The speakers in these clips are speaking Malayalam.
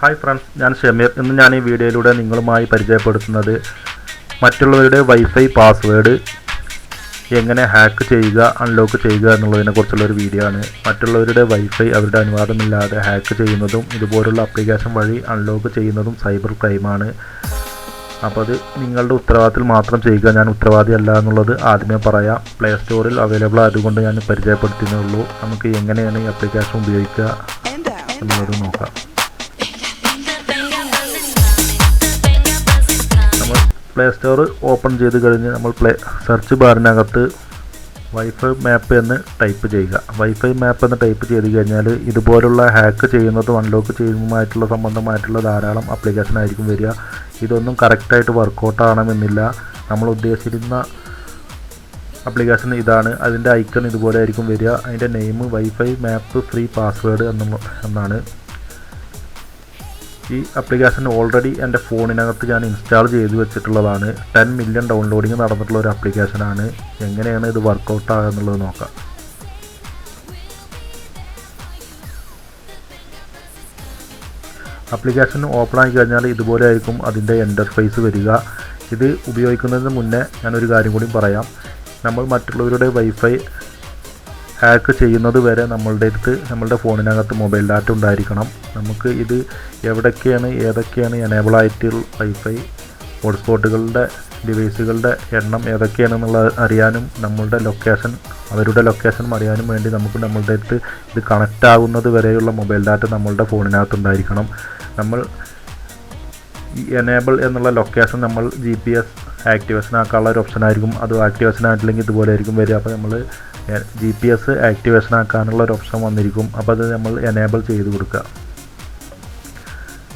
ഹായ് ഫ്രണ്ട്സ് ഞാൻ ഷമീർ ഇന്ന് ഞാൻ ഈ വീഡിയോയിലൂടെ നിങ്ങളുമായി പരിചയപ്പെടുത്തുന്നത് മറ്റുള്ളവരുടെ വൈഫൈ പാസ്വേഡ് എങ്ങനെ ഹാക്ക് ചെയ്യുക അൺലോക്ക് ചെയ്യുക എന്നുള്ളതിനെക്കുറിച്ചുള്ള ഒരു വീഡിയോ ആണ്. മറ്റുള്ളവരുടെ വൈഫൈ അവരുടെ അനുവാദമില്ലാതെ ഹാക്ക് ചെയ്യുന്നതും ഇതുപോലുള്ള ആപ്ലിക്കേഷൻ വഴി അൺലോക്ക് ചെയ്യുന്നതും സൈബർ ക്രൈമാണ് അപ്പോൾ അത് നിങ്ങളുടെ ഉത്തരവാദിത്തത്തിൽ മാത്രം ചെയ്യുക ഞാൻ ഉത്തരവാദിയല്ല എന്നുള്ളത് ആദ്യമേ പറയാം. പ്ലേ സ്റ്റോറിൽ അവൈലബിൾ ആയതുകൊണ്ട് ഞാൻ പരിചയപ്പെടുത്തുന്നേ ഉള്ളൂ. നമുക്ക് എങ്ങനെയാണ് ഈ ആപ്ലിക്കേഷൻ ഉപയോഗിക്കുക എന്നുള്ളത് നോക്കാം. പ്ലേ സ്റ്റോർ ഓപ്പൺ ചെയ്ത് കഴിഞ്ഞ് നമ്മൾ പ്ലേ സെർച്ച് ബാറിനകത്ത് വൈഫൈ മാപ്പ് എന്ന് ടൈപ്പ് ചെയ്യുക. വൈഫൈ മാപ്പ് എന്ന് ടൈപ്പ് ചെയ്ത് കഴിഞ്ഞാൽ ഇതുപോലുള്ള ഹാക്ക് ചെയ്യുന്നതും അൺലോക്ക് ചെയ്യുന്നതുമായിട്ടുള്ള സംബന്ധമായിട്ടുള്ള ധാരാളം ആപ്ലിക്കേഷൻ ആയിരിക്കും വരിക. ഇതൊന്നും കറക്റ്റായിട്ട് വർക്കൗട്ട് ആവണമെന്നില്ല. നമ്മൾ ഉദ്ദേശിക്കുന്ന ആപ്ലിക്കേഷൻ ഇതാണ്. അതിന്റെ ഐക്കൺ ഇതുപോലെ ആയിരിക്കും വരിക. അതിന്റെ name WiFi map free password എന്നുള്ള എന്നാണ് ഈ അപ്ലിക്കേഷൻ ഓൾറെഡി എന്റെ ഫോണിനകത്ത് ഞാൻ ഇൻസ്റ്റാൾ ചെയ്ത് വെച്ചിട്ടുള്ളതാണ്. ടെൻ മില്യൺ ഡൗൺലോഡിങ് നടന്നിട്ടുള്ള ഒരു ആപ്ലിക്കേഷനാണ് എങ്ങനെയാണ് ഇത് വർക്കൗട്ട് ആകുക എന്നുള്ളത് നോക്കാം. ആപ്ലിക്കേഷൻ ഓപ്പൺ ആയി കഴിഞ്ഞാൽ ഇതുപോലെ ആയിരിക്കും അതിന്റെ ഇന്റർഫേസ് വരിക. ഇത് ഉപയോഗിക്കുന്നതിന് മുന്നേ ഞാനൊരു കാര്യം കൂടി പറയാം. നമ്മൾ മറ്റുള്ളവരുടെ വൈഫൈ ഹാക്ക് ചെയ്യുന്നത് വരെ നമ്മളുടെ അടുത്ത് നമ്മളുടെ ഫോണിനകത്ത് മൊബൈൽ ഡാറ്റ ഉണ്ടായിരിക്കണം. നമുക്ക് ഇത് എവിടൊക്കെയാണ് ഏതൊക്കെയാണ് എനേബിൾ ആയിട്ടുള്ള വൈഫൈ ഹോട്ട്സ്പോട്ടുകളുടെ ഡിവൈസുകളുടെ എണ്ണം ഏതൊക്കെയാണെന്നുള്ളത് അറിയാനും നമ്മളുടെ ലൊക്കേഷൻ അവരുടെ ലൊക്കേഷൻ അറിയാനും വേണ്ടി നമുക്ക് നമ്മളുടെ അടുത്ത് ഇത് കണക്റ്റ് ആകുന്നത് വരെയുള്ള മൊബൈൽ ഡാറ്റ നമ്മളുടെ ഫോണിനകത്ത് ഉണ്ടായിരിക്കണം. നമ്മൾ ഈ എനേബിൾ എന്നുള്ള ലൊക്കേഷൻ നമ്മൾ ജി പി എസ് ആക്ടിവേഷൻ ആക്കാനുള്ള ഒരു ഓപ്ഷൻ ആയിരിക്കും. അത് ആക്ടിവേഷൻ ആയിട്ടില്ലെങ്കിൽ ഇതുപോലെ ആയിരിക്കും വരിക. അപ്പോൾ നമ്മൾ ജി പി എസ് ആക്ടിവേഷൻ ആക്കാനുള്ള ഒരു ഓപ്ഷൻ വന്നിരിക്കും. അപ്പോൾ അത് നമ്മൾ എനേബിൾ ചെയ്ത് കൊടുക്കുക.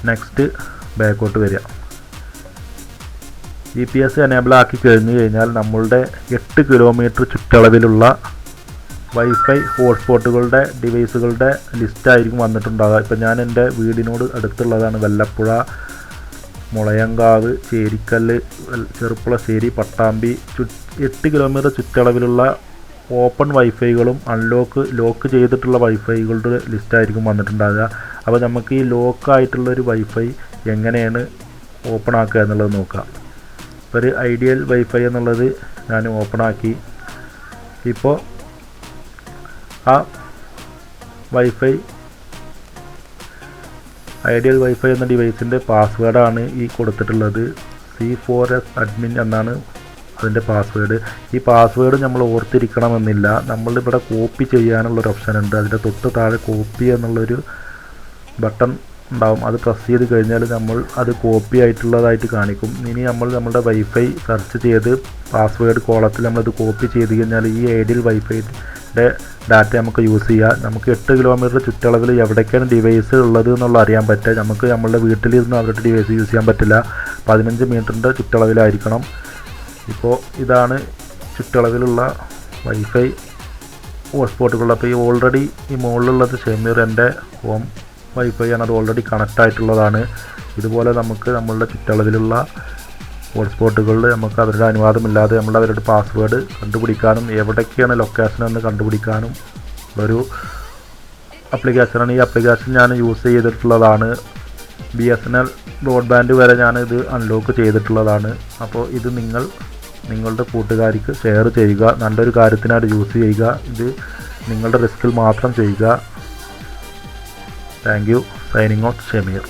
നെക്സ്റ്റ് ബാക്കോട്ട് വരിക. ജി പി എസ് എനേബിൾ ആക്കി കഴിഞ്ഞ് കഴിഞ്ഞാൽ നമ്മളുടെ എട്ട് കിലോമീറ്റർ ചുറ്റളവിലുള്ള വൈഫൈ ഹോട്ട്സ്പോട്ടുകളുടെ ഡിവൈസുകളുടെ ലിസ്റ്റായിരിക്കും വന്നിട്ടുണ്ടാകുക ഇപ്പം ഞാൻ എന്റെ വീടിനോട് അടുത്തുള്ളതാണ് വല്ലപ്പുഴ മുളയങ്കാവ് ചേരിക്കല്ല് ചെറുപ്പുളശ്ശേരി പട്ടാമ്പി ചു എട്ട് കിലോമീറ്റർ ചുറ്റളവിലുള്ള ഓപ്പൺ വൈഫൈകളും അൺലോക്ക് ലോക്ക് ചെയ്തിട്ടുള്ള വൈഫൈകളുടെ ലിസ്റ്റായിരിക്കും വന്നിട്ടുണ്ടാകുക അപ്പോൾ നമുക്ക് ഈ ലോക്ക് ആയിട്ടുള്ള ഒരു വൈഫൈ എങ്ങനെയാണ് ഓപ്പൺ ആക്കുക എന്നുള്ളത് നോക്കാം. ഇപ്പോൾ ഒരു ഐഡിയൽ വൈഫൈ എന്നുള്ളത് ഞാൻ ഓപ്പൺ ആക്കി. ഇപ്പോൾ ആ വൈഫൈ ഐഡിയൽ വൈഫൈ എന്ന ഡിവൈസിന്റെ പാസ്വേഡാണ് ഈ കൊടുത്തിട്ടുള്ളത്. സി ഫോർ എസ് അഡ്മിൻ എന്നാണ് അതിന്റെ പാസ്വേഡ് ഈ പാസ്വേഡ് നമ്മൾ ഓർത്തിരിക്കണമെന്നില്ല. നമ്മളിവിടെ കോപ്പി ചെയ്യാനുള്ളൊരു ഓപ്ഷൻ ഉണ്ട്. അതിന്റെ തൊട്ട് താഴെ കോപ്പി എന്നുള്ളൊരു ബട്ടൺ ഉണ്ടാവും. അത് പ്രസ് ചെയ്ത് കഴിഞ്ഞാൽ നമ്മൾ അത് കോപ്പി ആയിട്ടുള്ളതായിട്ട് കാണിക്കും. ഇനി നമ്മൾ നമ്മുടെ വൈഫൈ സെർച്ച് ചെയ്ത് പാസ്വേഡ് കോളത്തിൽ നമ്മളത് കോപ്പി ചെയ്ത് കഴിഞ്ഞാൽ ഈ ഐഡിയൽ വൈഫൈയുടെ ഡാറ്റ നമുക്ക് യൂസ് ചെയ്യാം. നമുക്ക് എട്ട് കിലോമീറ്റർ ചുറ്റളവിൽ എവിടേക്കാണ് ഡിവൈസ് ഉള്ളത് എന്നുള്ള അറിയാൻ പറ്റുക നമുക്ക് നമ്മളുടെ വീട്ടിലിരുന്ന് അവരുടെ ഡിവൈസ് യൂസ് ചെയ്യാൻ പറ്റില്ല. പതിനഞ്ച് മീറ്ററിന്റെ ചുറ്റളവിലായിരിക്കണം. ഇപ്പോൾ ഇതാണ് ചുറ്റളവിലുള്ള വൈഫൈ ഹോട്ട്സ്പോട്ടുകൾ അപ്പോൾ ഈ ഓൾറെഡി ഈ മുകളിലുള്ളത് ഷെമീർ എന്റെ ഹോം വൈഫൈ ആണ്. അത് ഓൾറെഡി കണക്റ്റ് ആയിട്ടുള്ളതാണ്. ഇതുപോലെ നമുക്ക് നമ്മളുടെ ചുറ്റളവിലുള്ള ഹോട്ട്സ്പോട്ടുകളിൽ നമുക്ക് അവരുടെ അനുവാദമില്ലാതെ നമ്മൾ അവരുടെ പാസ്വേഡ് കണ്ടുപിടിക്കാനും എവിടേക്കാണ് ലൊക്കേഷൻ എന്ന് കണ്ടുപിടിക്കാനും ഒരു അപ്ലിക്കേഷനാണ് ഈ അപ്ലിക്കേഷൻ ഞാൻ യൂസ് ചെയ്തിട്ടുള്ളതാണ്. B S N L broadband വരെ ഞാൻ ഇത് അൺലോക്ക് ചെയ്തിട്ടുള്ളതാണ്. അപ്പോൾ ഇത് നിങ്ങൾ നിങ്ങളുടെ കൂട്ടുകാർക്ക് ഷെയർ ചെയ്യുക. നല്ലൊരു കാര്യത്തിനായിട്ട് യൂസ് ചെയ്യുക. ഇത് നിങ്ങളുടെ റിസ്കിൽ മാത്രം ചെയ്യുക. Thank you signing off Shameer